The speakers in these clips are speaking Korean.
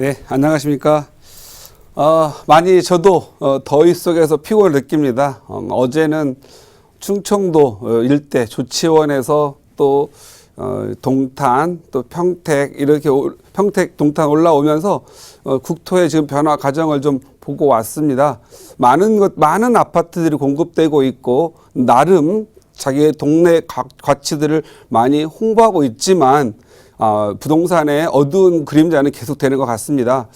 네, 안녕하십니까. 어, 많이 저도 어, 더위 속에서 피곤을 느낍니다. 어, 제는 충청도 어, 일대 조치원에서 또 어, 동탄 또 평택 이렇게 올- 평택 동탄 올라오면서 어, 국토의 지금 변화 과정을 좀 보고 왔습니다. 많은 것 많은 아파트들이 공급되고 있고 나름 자기의 동네 가- 가치들을 많이 홍보하고 있지만 아, 부동산의 어두운 그림자는 계속되는 것 같습니다.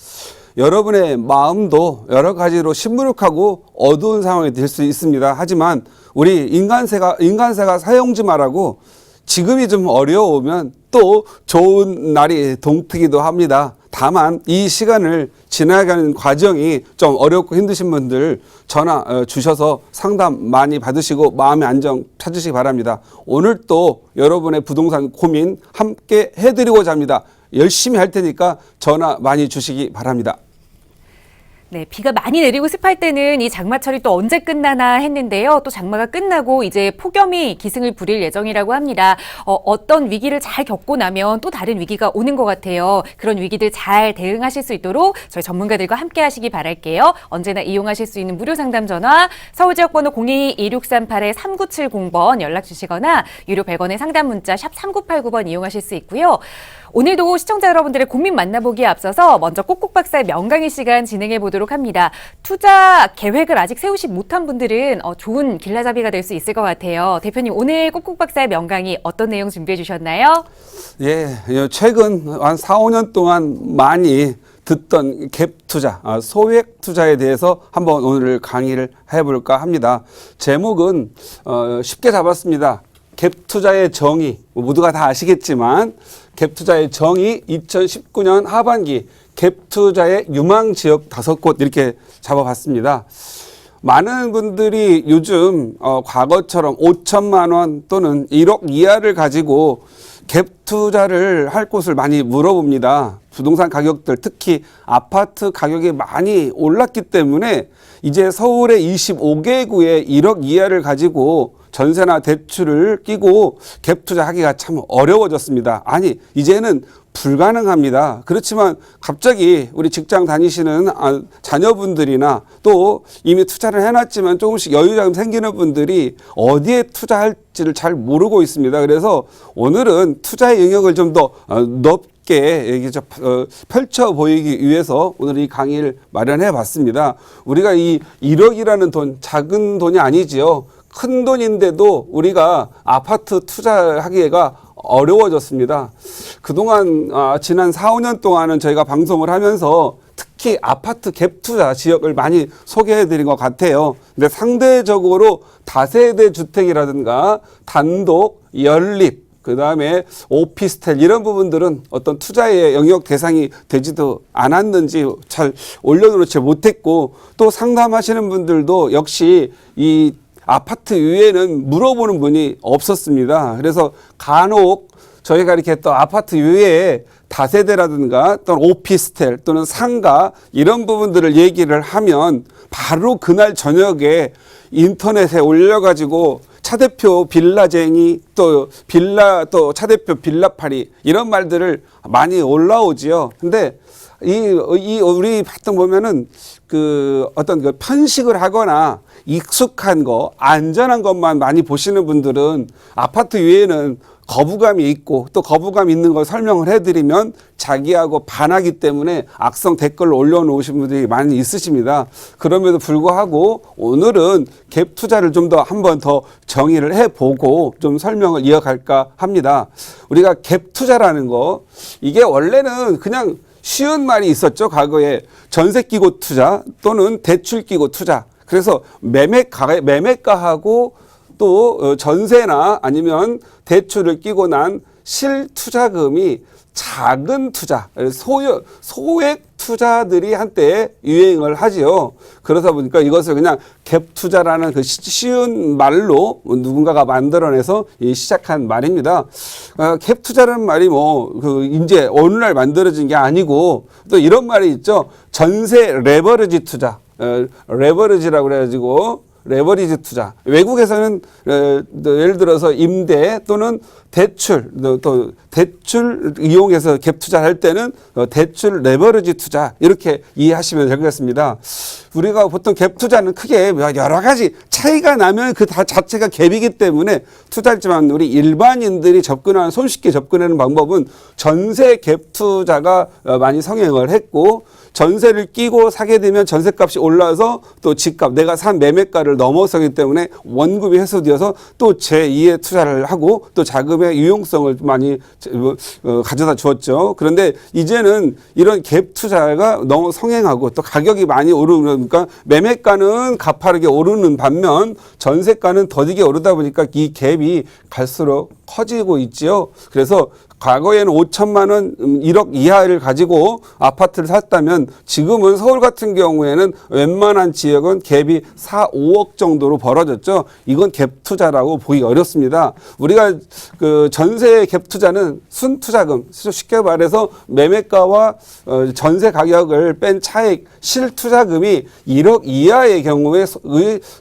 여러분의 마음도 여러 가지로 시무룩하고 어두운 상황이 될 수 있습니다. 하지만 우리 인간세가 인간세가 사용지마라고 지금이 좀 어려우면 또 좋은 날이 동트기도 합니다. 다만 이 시간을 지나가는 과정이 좀 어렵고 힘드신 분들 전화 어, 주셔서 상담 많이 받으시고 마음의 안정 찾으시기 바랍니다. 오늘 또 여러분의 부동산 고민 함께 해드리고자 합니다. 열심히 할 테니까 전화 많이 주시기 바랍니다. 네, 비가 많이 내리고 습할 때는 이 장마철이 또 언제 끝나나 했는데요. 또 장마가 끝나고 이제 폭염이 기승을 부릴 예정이라고 합니다. 어, 떤 위기를 잘 겪고 나면 또 다른 위기가 오는 것 같아요. 그런 위기들 잘 대응하실 수 있도록 저희 전문가들과 함께 하시기 바랄게요. 언제나 이용하실 수 있는 무료 상담 전화 서울 지역 번호 022-2638-3970번 연락 주시거나 유료 100원의 상담 문자 샵 3989번 이용하실 수 있고요. 오늘도 시청자 여러분들의 고민 만나보기에 앞서서 먼저 꼭꼭 박사의 명강의 시간 진행해 보도록 합니다. 투자 계획을 아직 세우지 못한 분들은 어, 좋은 길라잡이가 될 수 있을 것 같아요. 대표님 오늘 꼭꼭 박사의 명강의 어떤 내용 준비해 주셨나요? 예, 예, 최근 한 4, 5년 동안 많이 듣던 갭 투자, 아, 소액 투자에 대해서 한번 오늘 강의를 해볼까 합니다. 제목은 어, 쉽게 잡았습니다. 갭 투자의 정의, 뭐 모두가 다 아시겠지만 갭 투자의 정의 2019년 하반기 갭 투자의 유망 지역 다섯 곳 이렇게 잡아봤습니다. 많은 분들이 요즘 어, 과거처럼 5천만 원 또는 1억 이하를 가지고 갭 투자를 할 곳을 많이 물어봅니다. 부동산 가격들 특히 아파트 가격이 많이 올랐기 때문에 이제 서울의 25개구에 1억 이하를 가지고 전세나 대출을 끼고 갭 투자하기가 참 어려워졌습니다. 아니 이제는 불가능합니다. 그렇지만 갑자기 우리 직장 다니시는 아, 자녀분들이나 또 이미 투자를 해놨지만 조금씩 여유자금 생기는 분들이 어디에 투자할지를 잘 모르고 있습니다. 그래서 오늘은 투자의 영역을 좀 더 넓게 어, 펼쳐 보이기 위해서 오늘 이 강의를 마련해 봤습니다. 우리가 이 1억이라는 돈 작은 돈이 아니지요. 큰 돈인데도 우리가 아파트 투자하기가 어려워졌습니다. 그동안 아, 지난 4, 5년 동안은 저희가 방송을 하면서 특히 아파트 갭 투자 지역을 많이 소개해 드린 것 같아요. 근데 상대적으로 다세대 주택이라든가 단독, 연립, 그 다음에 오피스텔 이런 부분들은 어떤 투자의 영역 대상이 되지도 않았는지 잘 올려놓지 못했고 또 상담하시는 분들도 역시 이 아파트 위에는 물어보는 분이 없었습니다. 그래서 간혹 저희가 이렇게 또 아파트 위에 다세대라든가 또는 오피스텔 또는 상가 이런 부분들을 얘기를 하면 바로 그날 저녁에 인터넷에 올려가지고 차 대표 빌라쟁이 또 빌라 또 차 대표 빌라파리 이런 말들을 많이 올라오지요. 근데 이, 이 우리 보통 보면은 그 어떤 그 편식을 하거나 익숙한 거 안전한 것만 많이 보시는 분들은 아파트 위에는 거부감이 있고 또 거부감 있는 걸 설명을 해드리면 자기하고 반하기 때문에 악성 댓글을 올려놓으신 분들이 많이 있으십니다. 그럼에도 불구하고 오늘은 갭 투자를 좀 더 한번 더 정의를 해보고 좀 설명을 이어갈까 합니다. 우리가 갭 투자라는 거 이게 원래는 그냥 쉬운 말이 있었죠. 과거에 전세 끼고 투자 또는 대출 끼고 투자. 그래서 매매가, 매매가하고 또 어, 전세나 아니면 대출을 끼고 난 실투자금이 작은 투자, 소요, 소액 투자들이 한때 유행을 하지요. 그러다 보니까 이것을 그냥 갭 투자라는 그 시- 쉬운 말로 누군가가 만들어내서 이 시작한 말입니다. 어, 갭 투자라는 말이 뭐, 그, 이제 어느 날 만들어진 게 아니고 또 이런 말이 있죠. 전세 레버리지 투자. 어, 레버리지라고 그래가지고 레버리지 투자. 외국에서는 어, 또 예를 들어서 임대 또는 대출 또, 또 대출 이용해서 갭 투자할 때는 어, 대출 레버리지 투자 이렇게 이해하시면 되겠습니다. 우리가 보통 갭 투자는 크게 여러 가지 차이가 나면 그다 자체가 갭이기 때문에 투자지만 우리 일반인들이 접근하는 손쉽게 접근하는 방법은 전세 갭 투자가 어, 많이 성행을 했고 전세를 끼고 사게 되면 전세값이 올라서 또 집값 내가 산 매매가를 넘어서기 때문에 원금이 해소되어서 또 제2의 투자를 하고 또 자금의 유용성을 많이 어, 가져다 주었죠. 그런데 이제는 이런 갭 투자가 너무 성행하고 또 가격이 많이 오르니까 매매가는 가파르게 오르는 반면 전세가는 더디게 오르다 보니까 이 갭이 갈수록 커지고 있지요. 그래서 과거에는 5천만 원, 음, 1억 이하를 가지고 아파트를 샀다면 지금은 서울 같은 경우에는 웬만한 지역은 갭이 4, 5억 정도로 벌어졌죠. 이건 갭 투자라고 보기 어렵습니다. 우리가 그 전세 갭 투자는 순 투자금, 쉽게 말해서 매매가와 어, 전세 가격을 뺀 차액 실 투자금이 1억 이하의 경우에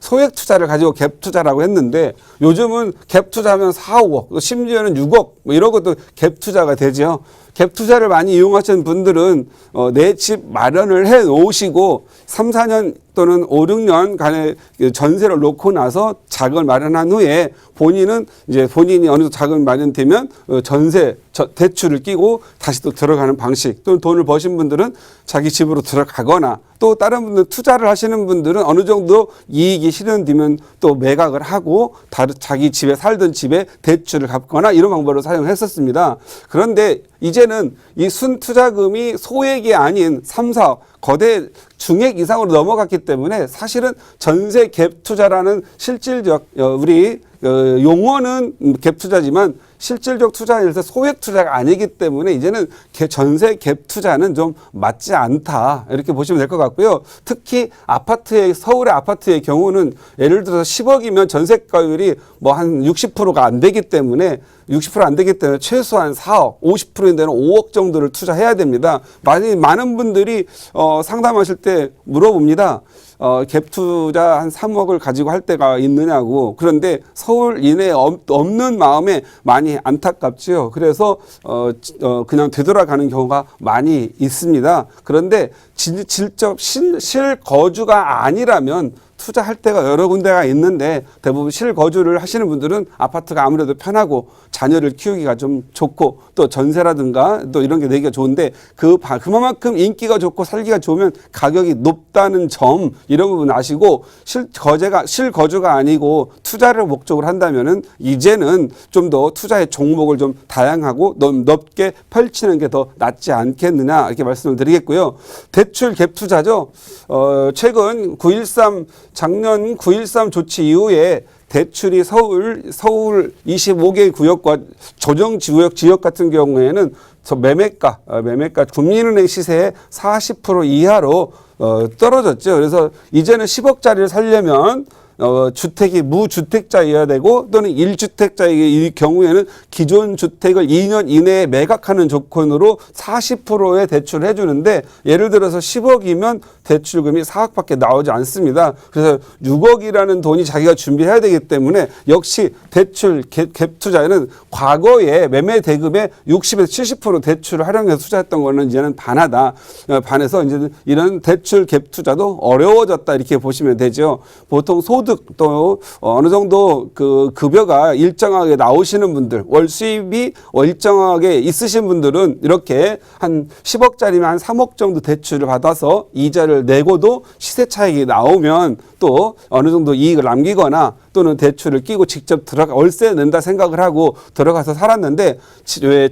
소액 투자를 가지고 갭 투자라고 했는데 요즘은 갭 투자하면 4, 5억, 심지어는 6억 뭐 이런 것도 갭 투자가 되죠. 갭 투자를 많이 이용하시는 분들은 어, 내 집 마련을 해 놓으시고 3, 4년 또는 5, 6년 간의 그 전세를 놓고 나서 자금을 마련한 후에 본인은 이제 본인이 어느 정도 자금이 마련되면 어, 전세 저- 대출을 끼고 다시 또 들어가는 방식 또는 돈을 버신 분들은 자기 집으로 들어가거나 또 다른 분들 투자를 하시는 분들은 어느 정도 이익이 실현되면 또 매각을 하고 다른 자기 집에 살던 집에 대출을 갚거나 이런 방법을 사용했었습니다. 그런데 이제는 이 순투자금이 소액이 아닌 3, 4 거대 중액 이상으로 넘어갔기 때문에 사실은 전세 갭 투자라는 실질적 어, 우리 어, 용어는 갭 투자지만 실질적 투자에서 소액 투자가 아니기 때문에 이제는 개- 전세 갭 투자는 좀 맞지 않다 이렇게 보시면 될 것 같고요. 특히 아파트의 서울의 아파트의 경우는 예를 들어서 10억이면 전세가율이 뭐 한 60%가 안 되기 때문에 60%안 되기 때문에 최소한 4억, 50%인 데는 5억 정도를 투자해야 됩니다. 많이 많은 분들이 어, 상담하실 때 물어봅니다. 어, 갭 투자 한 3억을 가지고 할 때가 있느냐고. 그런데 서울 이내에 없- 없는 마음에 많이 안타깝지요. 그래서 어, 지- 어, 그냥 되돌아가는 경우가 많이 있습니다. 그런데 질, 질적 실, 실 거주가 아니라면 투자할 때가 여러 군데가 있는데 대부분 실거주를 하시는 분들은 아파트가 아무래도 편하고 자녀를 키우기가 좀 좋고 또 전세라든가 또 이런 게 내기가 좋은데 그 바- 그만큼 인기가 좋고 살기가 좋으면 가격이 높다는 점 이런 부분 아시고 실거제가 실거주가 아니고 투자를 목적으로 한다면은 이제는 좀 더 투자의 종목을 좀 다양하고 넓- 넓게 펼치는 게 더 낫지 않겠느냐 이렇게 말씀을 드리겠고요. 대출 갭 투자죠. 어, 최근 9.13 작년 9.13 조치 이후에 대출이 서울 서울 25개 구역과 조정 지역 지역 같은 경우에는 저 매매가 어, 매매가 국민은행 시세의 40% 이하로 어, 떨어졌죠. 그래서 이제는 10억짜리를 살려면 어, 주택이 무주택자여야 되고 또는 일주택자의 경우에는 기존 주택을 2년 이내에 매각하는 조건으로 40%의 대출을 해주는데 예를 들어서 10억이면 대출금이 4억밖에 나오지 않습니다. 그래서 6억이라는 돈이 자기가 준비해야 되기 때문에 역시 대출 갭, 갭 투자에는 과거에 매매 대금의 60에서 70% 대출을 활용해서 투자했던 거는 이제는 반하다. 어, 반해서 이제 이런 대출 갭 투자도 어려워졌다 이렇게 보시면 되죠. 보통 소득 또 어느 정도 그 급여가 일정하게 나오시는 분들 월 수입이 일정하게 있으신 분들은 이렇게 한 10억짜리면 한 3억 정도 대출을 받아서 이자를 내고도 시세 차익이 나오면 또 어느 정도 이익을 남기거나 또는 대출을 끼고 직접 들어가 월세 낸다 생각을 하고 들어가서 살았는데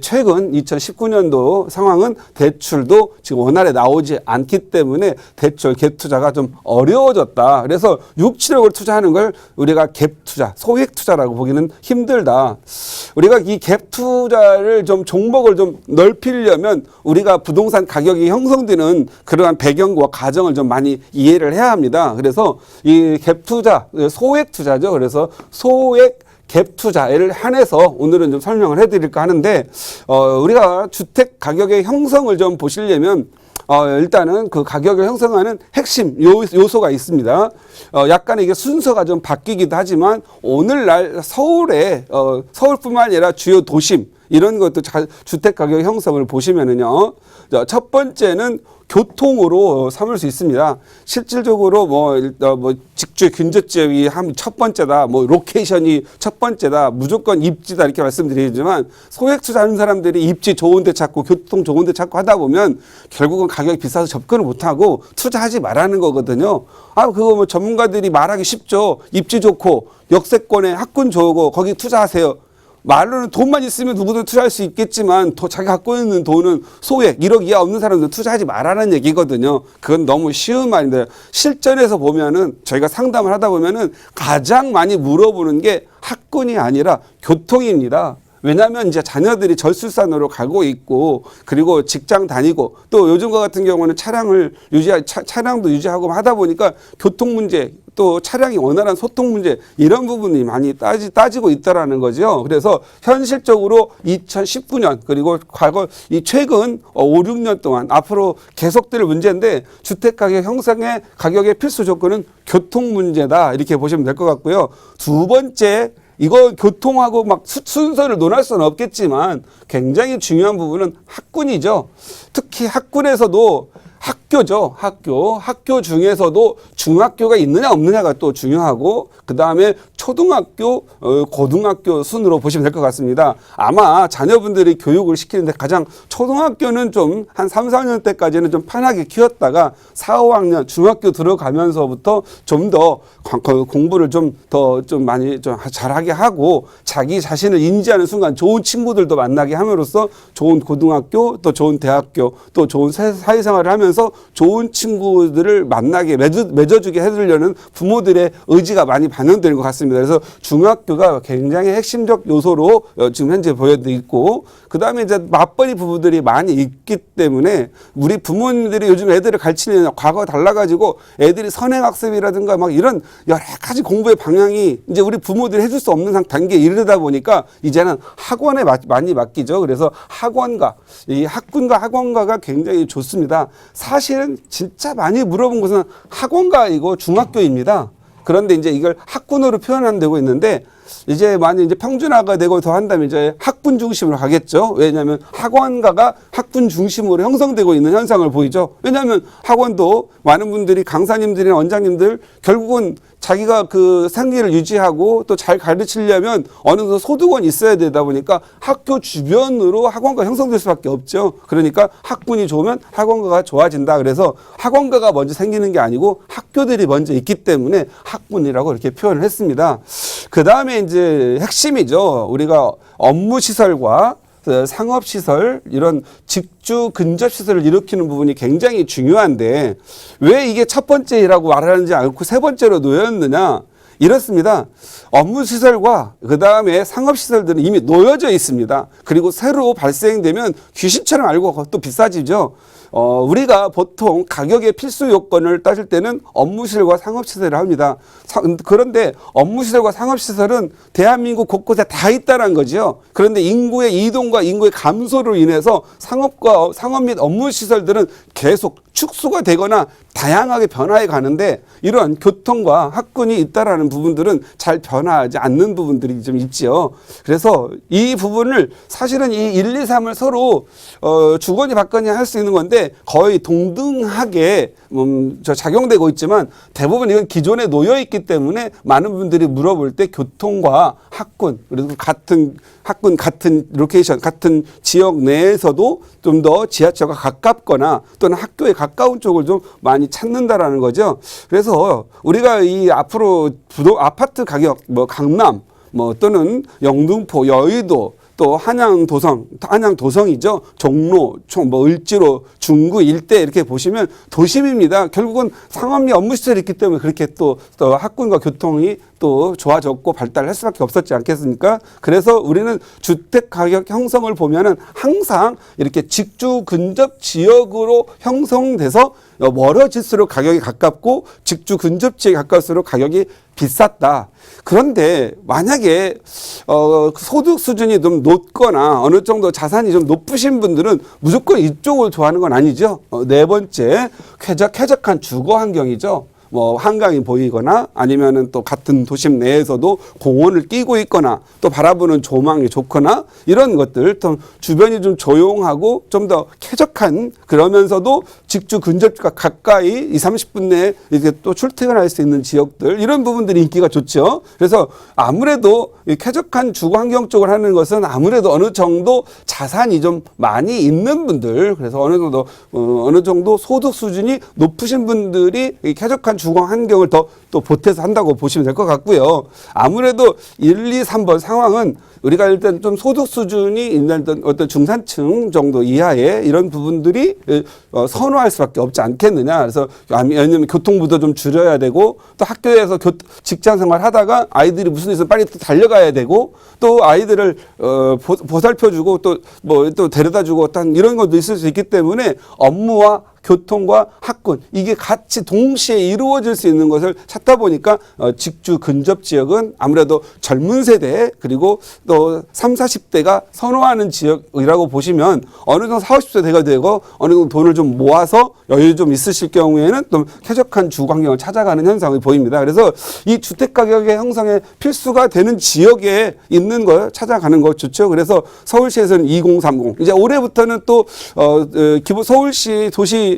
최근 2019년도 상황은 대출도 지금 원활에 나오지 않기 때문에 대출 갭 투자가 좀 어려워졌다. 그래서 6, 7억을 투자하는 걸 우리가 갭 투자, 소액 투자라고 보기는 힘들다. 우리가 이 갭 투자를 좀 종목을 좀 넓히려면 우리가 부동산 가격이 형성되는 그러한 배경과 과정을 좀 많이 이해를 해야 합니다. 그래서 이 갭 투자, 소액 투자죠. 그래서 소액 갭 투자를 한해서 오늘은 좀 설명을 해드릴까 하는데 어, 우리가 주택 가격의 형성을 좀 보시려면 어, 일단은 그 가격을 형성하는 핵심 요, 요소가 있습니다. 어, 약간 이게 순서가 좀 바뀌기도 하지만 오늘날 서울에 어, 서울뿐만 아니라 주요 도심 이런 것도 자, 주택 가격 형성을 보시면은요. 자, 첫 번째는 교통으로 삼을 수 있습니다. 실질적으로 뭐, 일- 어, 뭐 직주 균제점이 한 첫 번째다, 뭐 로케이션이 첫 번째다, 무조건 입지다 이렇게 말씀드리지만 소액 투자하는 사람들이 입지 좋은데 찾고 교통 좋은데 찾고 하다 보면 결국 은 가격이 비싸서 접근을 못하고 투자하지 말라는 거거든요. 아 그거 뭐 전문가들이 말하기 쉽죠. 입지 좋고 역세권에 학군 좋고 거기 투자하세요. 말로는 돈만 있으면 누구든 투자할 수 있겠지만 더 자기 갖고 있는 돈은 소액 1억 이하 없는 사람들 투자하지 말라는 얘기거든요. 그건 너무 쉬운 말인데 실전에서 보면은 저희가 상담을 하다 보면은 가장 많이 물어보는 게 학군이 아니라 교통입니다. 왜냐하면 이제 자녀들이 절술산으로 가고 있고 그리고 직장 다니고 또 요즘과 같은 경우는 차량을 유지 차, 차량도 유지하고 하다 보니까 교통 문제 또 차량이 원활한 소통 문제 이런 부분이 많이 따지, 따지고 있다라는 거죠. 그래서 현실적으로 2019년 그리고 과거 이 최근 5, 6년 동안 앞으로 계속될 문제인데 주택 가격 형성의 가격의 필수 조건은 교통 문제다 이렇게 보시면 될 것 같고요. 두 번째 이거 교통하고 막 수- 순서를 논할 수는 없겠지만 굉장히 중요한 부분은 학군이죠. 특히 학군에서도 학교죠. 학교. 학교 중에서도 중학교가 있느냐 없느냐가 또 중요하고 그 다음에 초등학교, 어, 고등학교 순으로 보시면 될 것 같습니다. 아마 자녀분들이 교육을 시키는데 가장 초등학교는 좀 한 3, 4년 때까지는 좀 편하게 키웠다가 4, 5학년 중학교 들어가면서부터 좀 더 공부를 좀더좀 많이 좀 잘하게 하고 자기 자신을 인지하는 순간 좋은 친구들도 만나게 함으로써 좋은 고등학교 또 좋은 대학교 또 좋은 사- 사회생활을 하면서 좋은 친구들을 만나게 맺어, 맺어주게 해주려는 부모들의 의지가 많이 반영되는 것 같습니다. 그래서 중학교가 굉장히 핵심적 요소로 어, 지금 현재 보여도 있고 그 다음에 이제 맞벌이 부부들이 많이 있기 때문에 우리 부모님들이 요즘 애들을 가르치는 과거 달라 가지고 애들이 선행 학습이라든가 막 이런 여러 가지 공부의 방향이 이제 우리 부모들이 해줄 수 없는 상- 단계에 이르다 보니까 이제는 학원에 마- 많이 맡기죠. 그래서 학원가, 이 학군과 학원가가 굉장히 좋습니다. 사실은 진짜 많이 물어본 것은 학원가이고 중학교입니다. 그런데 이제 이걸 학군으로 표현하면 되고 있는데 이제 많이 이제 평준화가 되고 더 한다면 이제 학군 중심으로 가겠죠. 왜냐하면 학원가가 학군 중심으로 형성되고 있는 현상을 보이죠. 왜냐하면 학원도 많은 분들이 강사님들이나 원장님들 결국은 자기가 그 생계를 유지하고 또 잘 가르치려면 어느 정도 소득원이 있어야 되다 보니까 학교 주변으로 학원가 형성될 수밖에 없죠. 그러니까 학군이 좋으면 학원가가 좋아진다. 그래서 학원가가 먼저 생기는 게 아니고 학교들이 먼저 있기 때문에 학군이라고 이렇게 표현을 했습니다. 그 다음에 이제 핵심이죠. 우리가 업무 시설과 그 상업시설 이런 직주 근접 시설을 일으키는 부분이 굉장히 중요한데 왜 이게 첫 번째라고 말하는지 않고 세 번째로 놓였느냐 이렇습니다. 업무 시설과 그 다음에 상업 시설들은 이미 놓여져 있습니다. 그리고 새로 발생되면 귀신처럼 알고 또 비싸지죠. 어, 우리가 보통 가격의 필수 요건을 따질 때는 업무시설과 상업시설을 합니다. 사- 그런데 업무시설과 상업시설은 대한민국 곳곳에 다 있다는 거죠. 그런데 인구의 이동과 인구의 감소로 인해서 상업과 상업 및 업무시설들은 계속 축소가 되거나 다양하게 변화해 가는데 이러한 교통과 학군이 있다라는 부분들은 잘 변화하지 않는 부분들이 좀 있지요. 그래서 이 부분을 사실은 이 1, 2, 3을 서로 어, 주거니 받거니 할 수 있는 건데 거의 동등하게 음, 저 작용되고 있지만 대부분 이건 기존에 놓여 있기 때문에 많은 분들이 물어볼 때 교통과 학군 그리고 같은 학군 같은 로케이션 같은 지역 내에서도 좀 더 지하철과 가깝거나 또는 학교에 가까운 쪽을 좀 많이 찾는다라는 거죠. 그래서 우리가 이 앞으로 부도 아파트 가격 뭐 강남 뭐 또는 영등포 여의도 또 한양 도성, 한양 도성이죠. 종로, 총 뭐 을지로, 중구 일대 이렇게 보시면 도심입니다. 결국은 상업리 업무 시설이 있기 때문에 그렇게 또, 또 학군과 교통이 또 좋아졌고 발달할 수밖에 없었지 않겠습니까? 그래서 우리는 주택 가격 형성을 보면은 항상 이렇게 직주 근접 지역으로 형성돼서 멀어질수록 가격이 가깝고 직주 근접 지역에 가까울수록 가격이 비쌌다. 그런데 만약에 어 소득 수준이 좀 높거나 어느 정도 자산이 좀 높으신 분들은 무조건 이쪽을 좋아하는 건 아니죠. 어, 네 번째 쾌적 쾌적한 주거 환경이죠. 뭐 한강이 보이거나 아니면은 또 같은 도심 내에서도 공원을 끼고 있거나 또 바라보는 조망이 좋거나 이런 것들 또 주변이 좀 조용하고 좀 더 쾌적한 그러면서도 직주 근접과 가까이 2, 30분 내에 이렇게 또 출퇴근할 수 있는 지역들 이런 부분들이 인기가 좋죠. 그래서 아무래도 이 쾌적한 주거 환경 쪽을 하는 것은 아무래도 어느 정도 자산이 좀 많이 있는 분들 그래서 어느 정도 어, 어느 정도 소득 수준이 높으신 분들이 이 쾌적한 주거 환경을 더 또 보태서 한다고 보시면 될 것 같고요. 아무래도 1, 2, 3번 상황은 우리가 일단 좀 소득 수준이 있는 어떤- 중산층 정도 이하의 이런 부분들이 어, 선호할 수밖에 없지 않겠느냐. 그래서 아니- 왜냐하면 교통부도 좀 줄여야 되고 또 학교에서 교, 직장 생활 하다가 아이들이 무슨 일 있으면 빨리 또 달려가야 되고 또 아이들을 어, 보, 보살펴주고 또 뭐또 데려다주고 어떤 이런 것도 있을 수 있기 때문에 업무와 교통과 학군 이게 같이 동시에 이루어질 수 있는 것을 찾다 보니까 어, 직주 근접 지역은 아무래도 젊은 세대 그리고 또 3, 40대가 선호하는 지역이라고 보시면 어느 정도 40, 50대가 되고 어느 정도 돈을 좀 모아서 여유 좀 있으실 경우에는 좀 쾌적한 주거 환경을 찾아가는 현상이 보입니다. 그래서 이 주택 가격의 형성에 필수가 되는 지역에 있는 걸 찾아가는 거 좋죠. 그래서 서울시에서는 2030 이제 올해부터는 또 어, 어, 기본 서울시 도시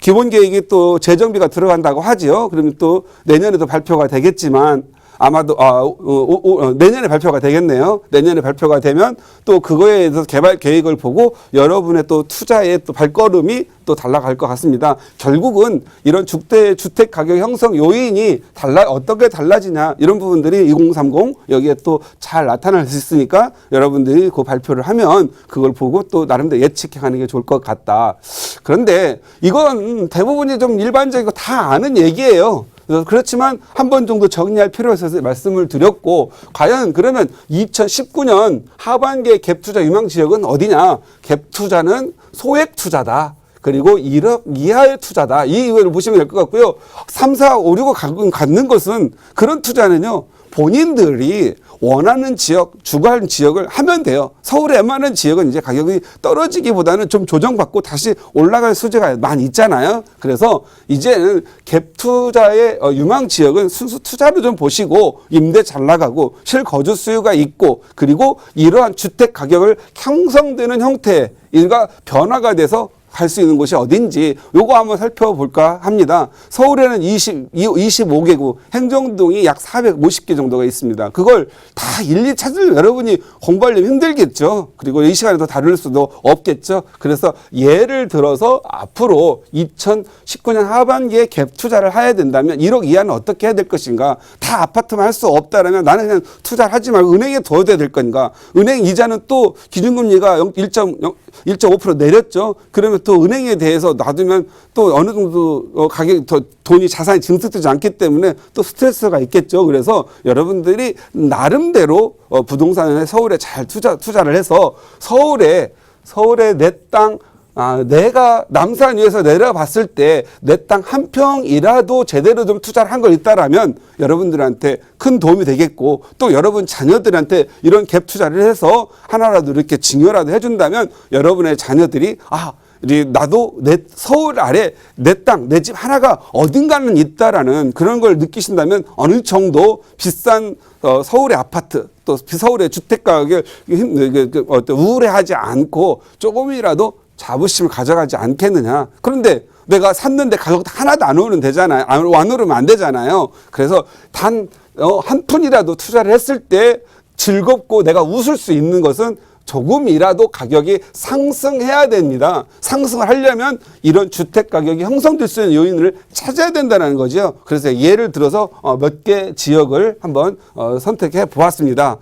기본 계획이 또 재정비가 들어간다고 하지요. 그러면 또 내년에도 발표가 되겠지만 아마도 아, 어, 어, 어, 내년에 발표가 되겠네요. 내년에 발표가 되면 또 그거에 대해서 개발 계획을 보고 여러분의 또 투자의 또 발걸음이 또 달라갈 것 같습니다. 결국은 이런 주택 주택 가격 형성 요인이 달라 어떻게 달라지냐 이런 부분들이 2030 여기에 또 잘 나타날 수 있으니까 여러분들이 그 발표를 하면 그걸 보고 또 나름대로 예측해 가는 게 좋을 것 같다. 그런데 이건 대부분이 좀 일반적이고 다 아는 얘기예요. 그래서 그렇지만 한 번 정도 정리할 필요가 있어서 말씀을 드렸고 과연 그러면 2019년 하반기의 갭 투자 유망 지역은 어디냐? 갭 투자는 소액 투자다. 그리고 1억 이하의 투자다. 이 이유를 보시면 될 것 같고요. 3, 4, 5, 6억 갖는 것은 그런 투자는요. 본인들이 원하는 지역, 주거하는 지역을 하면 돼요. 서울의 웬만한 지역은 이제 가격이 떨어지기보다는 좀 조정받고 다시 올라갈 수제가 많이 있잖아요. 그래서 이제는 갭 투자의 어, 유망 지역은 순수 투자로 좀 보시고 임대 잘 나가고 실거주 수요가 있고 그리고 이러한 주택 가격을 형성되는 형태가 변화가 돼서 갈 수 있는 곳이 어딘지 요거 한번 살펴볼까 합니다. 서울에는 20, 25개구 행정동이 약 450개 정도가 있습니다. 그걸 다 일일이 찾으면 여러분이 공부하려면 힘들겠죠. 그리고 이 시간에 더 다룰 수도 없겠죠. 그래서 예를 들어서 앞으로 2019년 하반기에 갭 투자를 해야 된다면 1억 이하는 어떻게 해야 될 것인가? 다 아파트만 할 수 없다라면 나는 그냥 투자를 하지 말고 은행에 둬야 될 건가? 은행 이자는 또 기준금리가 1.5% 내렸죠. 그러면 또 은행에 대해서 놔두면 또 어느 정도 어, 가격이 더 돈이 자산이 증축되지 않기 때문에 또 스트레스가 있겠죠. 그래서 여러분들이 나름대로 어, 부동산에 서울에 잘 투자 투자를 해서 서울에 서울에 내땅 아, 내가 남산 위에서 내려봤을 때 내 땅 한 평이라도 제대로 좀 투자를 한 걸 있다라면 여러분들한테 큰 도움이 되겠고 또 여러분 자녀들한테 이런 갭 투자를 해서 하나라도 이렇게 증여라도 해준다면 여러분의 자녀들이 아, 이 나도 내 서울 아래 내 땅, 내 집 하나가 어딘가는 있다라는 그런 걸 느끼신다면 어느 정도 비싼 어, 서울의 아파트 또 서울의 주택 가격을 힘, 그, 그, 어떤 우울해하지 않고 조금이라도 자부심을 가져가지 않겠느냐. 그런데 내가 샀는데 가격 하나도 안 오르면 되잖아요. 안, 안 오르면 안 되잖아요. 그래서 단, 어, 한 푼이라도 투자를 했을 때 즐겁고 내가 웃을 수 있는 것은 조금이라도 가격이 상승해야 됩니다. 상승을 하려면 이런 주택 가격이 형성될 수 있는 요인을 찾아야 된다는 거죠. 그래서 예를 들어서 어, 몇개 지역을 한번 어, 선택해 보았습니다.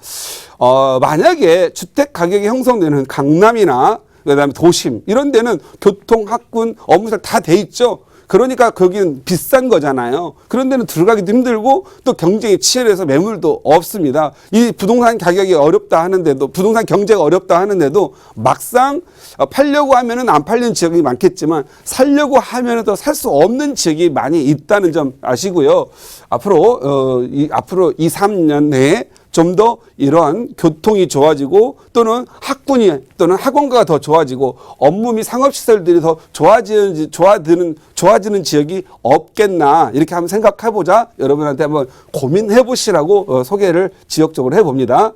어, 만약에 주택 가격이 형성되는 강남이나 그다음에 도심 이런 데는 교통, 학군, 업무들 다돼 있죠. 그러니까 거기는 비싼 거잖아요. 그런 데는 들어가기도 힘들고 또 경쟁이 치열해서 매물도 없습니다. 이 부동산 가격이 어렵다 하는데도 부동산 경제가 어렵다 하는데도 막상 어, 팔려고 하면은 안 팔리는 지역이 많겠지만 살려고 하면은 또 살 수 없는 지역이 많이 있다는 점 아시고요. 앞으로 어, 이 앞으로 2, 3년 내에 좀 더 이러한 교통이 좋아지고 또는 학군이 또는 학원가가 더 좋아지고 업무 및 상업시설들이 더 좋아지는, 좋아지는, 좋아지는 지역이 없겠나 이렇게 한번 생각해보자 여러분한테 한번 고민해보시라고 어, 소개를 지역적으로 해봅니다.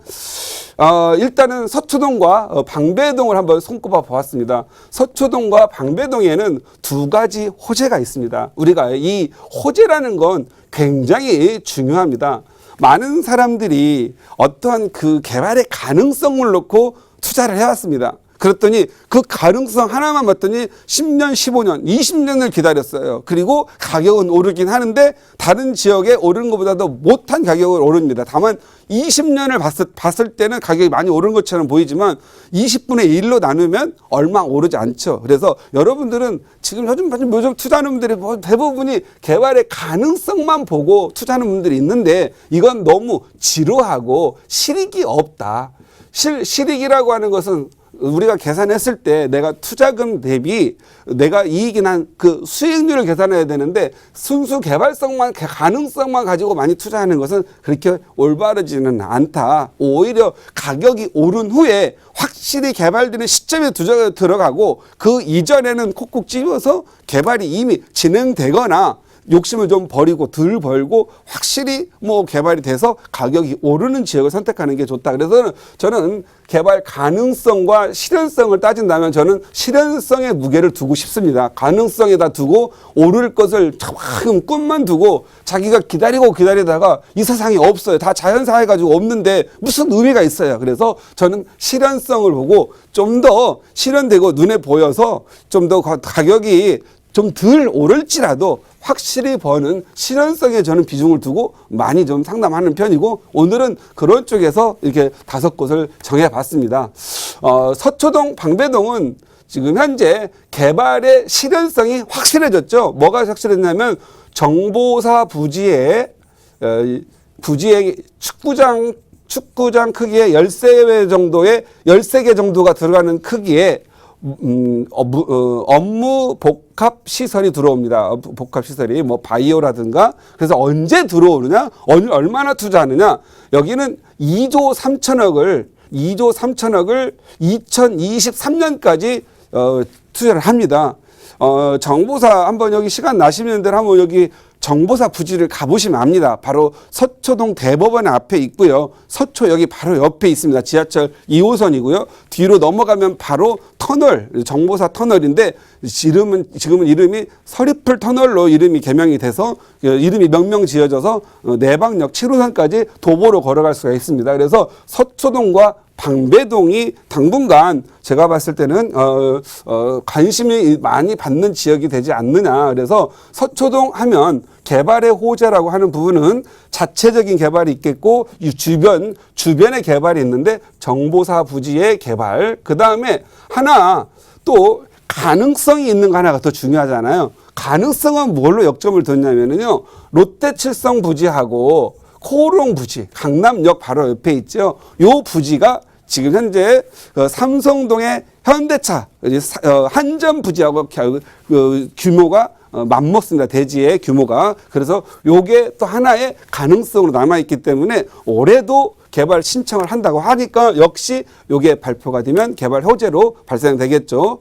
어, 일단은 서초동과 어, 방배동을 한번 손꼽아 보았습니다. 서초동과 방배동에는 두 가지 호재가 있습니다. 우리가 이 호재라는 건 굉장히 중요합니다. 많은 사람들이 어떠한 그 개발의 가능성을 놓고 투자를 해왔습니다. 그랬더니 그 가능성 하나만 봤더니 10년, 15년, 20년을 기다렸어요. 그리고 가격은 오르긴 하는데 다른 지역에 오르는 것보다도 못한 가격을 오릅니다. 다만 20년을 봤을, 봤을 때는 가격이 많이 오른 것처럼 보이지만 20분의 1로 나누면 얼마 오르지 않죠. 그래서 여러분들은 지금 요즘 요즘 투자하는 분들이 뭐 대부분이 개발의 가능성만 보고 투자하는 분들이 있는데 이건 너무 지루하고 실익이 없다. 실, 실익이라고 하는 것은 우리가 계산했을 때 내가 투자금 대비 내가 이익이 난 그 수익률을 계산해야 되는데 순수 개발성만 가능성만 가지고 많이 투자하는 것은 그렇게 올바르지는 않다. 오히려 가격이 오른 후에 확실히 개발되는 시점에 투자가 들어가고 그 이전에는 콕콕 집어서 개발이 이미 진행되거나 욕심을 좀 버리고 덜 벌고 확실히 뭐 개발이 돼서 가격이 오르는 지역을 선택하는 게 좋다. 그래서 저는 개발 가능성과 실현성을 따진다면 저는 실현성에 무게를 두고 싶습니다. 가능성에다 두고 오를 것을 조금 꿈만 두고 자기가 기다리고 기다리다가 이 세상에 없어요. 다 자연사해 가지고 없는데 무슨 의미가 있어요. 그래서 저는 실현성을 보고 좀 더 실현되고 눈에 보여서 좀 더 가격이 좀 덜 오를지라도 확실히 버는 실현성에 저는 비중을 두고 많이 좀 상담하는 편이고 오늘은 그런 쪽에서 이렇게 다섯 곳을 정해봤습니다. 어, 서초동, 방배동은 지금 현재 개발의 실현성이 확실해졌죠. 뭐가 확실했냐면 정보사 부지에 어, 이 부지에 축구장 축구장 크기의 13배 정도의 13개 정도가 들어가는 크기의 음, 어, 무, 어, 업무 복합 시설이 들어옵니다. 어, 복합 시설이 뭐 바이오라든가 그래서 언제 들어오느냐, 얼, 얼마나 투자하느냐. 여기는 2조 3천억을 2조 3천억을 2023년까지 어, 투자를 합니다. 어, 정보사 한번 여기 시간 나시는 대로 한번 여기 정보사 부지를 가보시면 압니다. 바로 서초동 대법원 앞에 있고요. 서초 여기 바로 옆에 있습니다. 지하철 2호선이고요. 뒤로 넘어가면 바로 터널, 정보사 터널인데 이름은 지금은 이름이 서리풀 터널로 이름이 개명이 돼서 어, 이름이 명명 지어져서 어, 내방역 7호선까지 도보로 걸어갈 수가 있습니다. 그래서 서초동과 방배동이 당분간 제가 봤을 때는 어, 어, 관심이 많이 받는 지역이 되지 않느냐. 그래서 서초동 하면 개발의 호재라고 하는 부분은 자체적인 개발이 있겠고 이 주변 주변의 개발이 있는데 정보사 부지의 개발 그 다음에 하나 또 가능성이 있는 거 하나가 더 중요하잖아요. 가능성은 뭘로 역점을 뒀냐면요 롯데 칠성 부지하고 코롱 부지, 강남역 바로 옆에 있죠. 요 부지가 지금 현재 그 삼성동의 현대차 어, 한전 부지하고 그 규모가 어, 맞먹습니다. 대지의 규모가. 그래서 요게 또 하나의 가능성으로 남아있기 때문에 올해도 개발 신청을 한다고 하니까 역시 요게 발표가 되면 개발 호재로 발생되겠죠.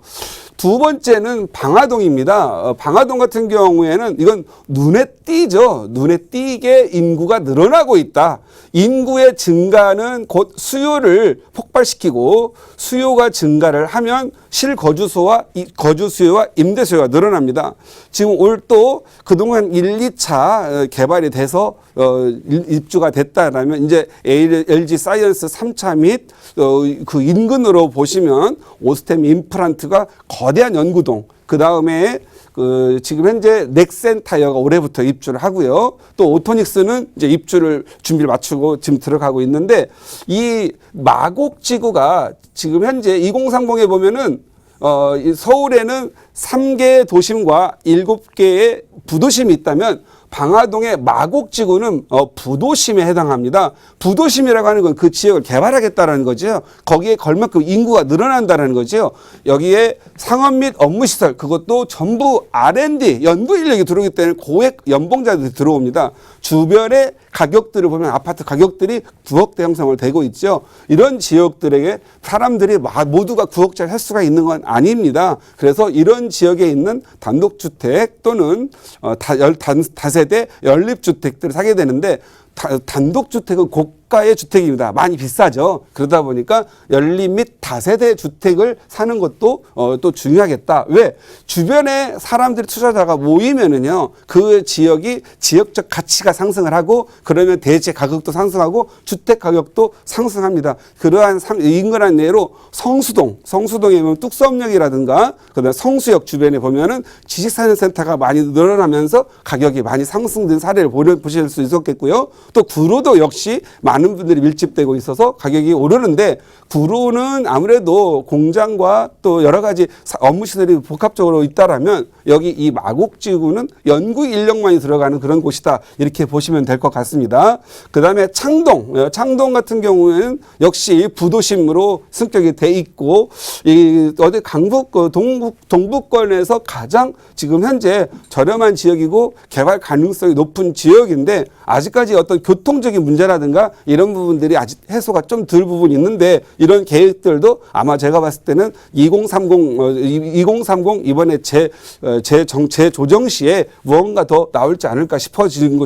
두 번째는 방화동입니다. 어, 방화동 같은 경우에는 이건 눈에 띄죠. 눈에 띄게 인구가 늘어나고 있다. 인구의 증가는 곧 수요를 폭발시키고 수요가 증가를 하면 실거주소와 이- 거주 수요와 임대 수요가 늘어납니다. 지금 올 또 그동안 1, 2차 개발이 돼서 어, 일- 입주가 됐다라면 이제 LG 사이언스 3차 및 어, 그 인근으로 보시면 오스템 임플란트가 거 대한 연구동 그 다음에 그 지금 현재 넥센 타이어가 올해부터 입주를 하고요. 또 오토닉스는 이제 입주를 준비를 마치고 지금 들어가고 있는데 이 마곡 지구가 지금 현재 2030에 보면은 어, 이 서울에는 3개의 도심과 7개의 부도심이 있다면 방화동의 마곡지구는 어, 부도심에 해당합니다. 부도심이라고 하는 건 그 지역을 개발하겠다라는 거죠. 거기에 걸만큼 인구가 늘어난다는 거죠. 여기에 상업 및 업무 시설 그것도 전부 R&D 연구 인력이 들어오기 때문에 고액 연봉자들이 들어옵니다. 주변의 가격들을 보면 아파트 가격들이 9억대 형성을 되고 있죠. 이런 지역들에게 사람들이 마- 모두가 9억짜리 할 수가 있는 건 아닙니다. 그래서 이런 지역에 있는 단독주택 또는 어, 다, 열, 단, 다세대 연립주택들을 사게 되는데 다- 단독주택은 고가의 주택입니다. 많이 비싸죠. 그러다 보니까 연립 및 다세대 주택을 사는 것도 어, 또 중요하겠다. 왜? 주변에 사람들이 투자자가 모이면은요, 그 지역이 지역적 가치가 상승을 하고 그러면 대지 가격도 상승하고 주택 가격도 상승합니다. 그러한 상, 인근한 예로 성수동, 성수동에 보면 뚝섬역이라든가 그다음 성수역 주변에 보면은 지식산업 센터가 많이 늘어나면서 가격이 많이 상승된 사례를 보실 수 있었겠고요. 또 구로도 역시 많은 분들이 밀집되고 있어서 가격이 오르는데 구로는 아무래도 공장과 또 여러 가지 사- 업무 시설이 복합적으로 있다라면 여기 이 마곡지구는 연구 인력만이 들어가는 그런 곳이다 이렇게 보시면 될 것 같습니다. 그 다음에 창동, 어, 창동 같은 경우에는 역시 부도심으로 승격이 돼 있고 이 어디 강북 그 동북 동북권에서 가장 지금 현재 저렴한 지역이고 개발 가능성이 높은 지역인데 아직까지 어떤 교통적인 문제라든가 이런 부분들이 아직 해소가 좀 덜 부분이 있는데 이런 계획들도 아마 제가 봤을 때는 2030 어, 2030 이번에 재 어, 재정 재조정 시에 무언가 더 나올지 않을까 싶어지는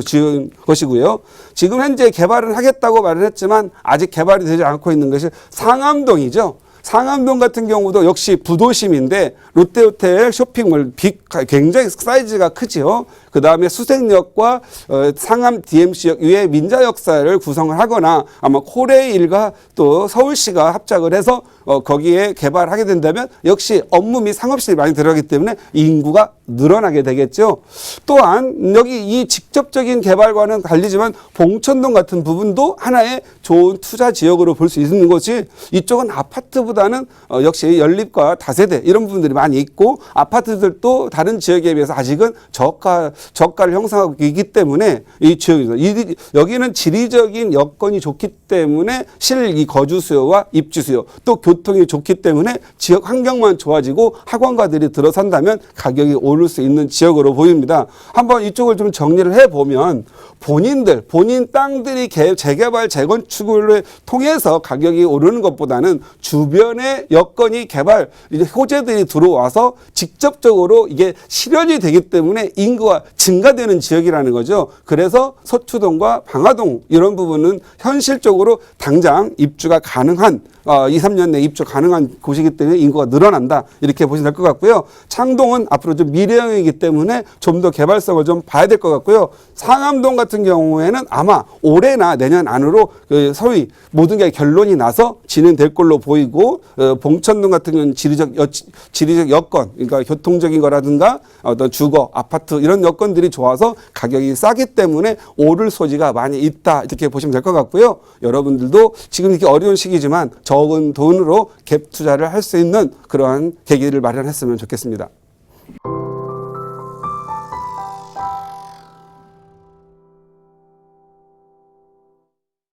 것이고요. 지금 현재 개발을 하겠다고 말을 했지만 아직 개발이 되지 않고 있는 것이 상암동이죠. 상암동 같은 경우도 역시 부도심인데 롯데호텔 쇼핑몰 빅 굉장히 사이즈가 크지요. 그 다음에 수색역과 어, 상암 DMC역 위에 민자 역사를 구성을 하거나 아마 코레일과 또 서울시가 합작을 해서 어, 거기에 개발하게 된다면 역시 업무 및 상업실이 많이 들어가기 때문에 인구가 늘어나게 되겠죠. 또한 여기 이 직접적인 개발과는 달리지만 봉천동 같은 부분도 하나의 좋은 투자 지역으로 볼 수 있는 것이 이쪽은 아파트보다 는 어, 역시 연립과 다세대 이런 부분들이 많이 있고 아파트들도 다른 지역에 비해서 아직은 저가 저가를 형성하고 있기 때문에 이 지역에서 이, 여기는 지리적인 여건이 좋기 때문에 실이 거주 수요와 입주 수요 또 교통이 좋기 때문에 지역 환경만 좋아지고 학원가들이 들어선다면 가격이 오를 수 있는 지역으로 보입니다. 한번 이쪽을 좀 정리를 해 보면 본인들 본인 땅들이 개- 재개발 재건축을 통해서 가격이 오르는 것보다는 주변 의 여건이 개발 이제 호재들이 들어와서 직접적으로 이게 실현이 되기 때문에 인구가 증가되는 지역이라는 거죠. 그래서 서초동과 방화동 이런 부분은 현실적으로 당장 입주가 가능한 어, 2, 3년 내 입주 가능한 곳이기 때문에 인구가 늘어난다. 이렇게 보시면 될 것 같고요. 창동은 앞으로 좀 미래형이기 때문에 좀 더 개발성을 좀 봐야 될 것 같고요. 상암동 같은 경우에는 아마 올해나 내년 안으로 그 소위 모든 게 결론이 나서 진행될 걸로 보이고 어, 봉천동 같은 경우는 지리적 여, 지리적 여건 그러니까 교통적인 거라든가 어떤 주거 아파트 이런 여건들이 좋아서 가격이 싸기 때문에 오를 소지가 많이 있다 이렇게 보시면 될 것 같고요. 여러분들도 지금 이렇게 어려운 시기지만 적은 돈으로 갭 투자를 할 수 있는 그러한 계기를 마련했으면 좋겠습니다.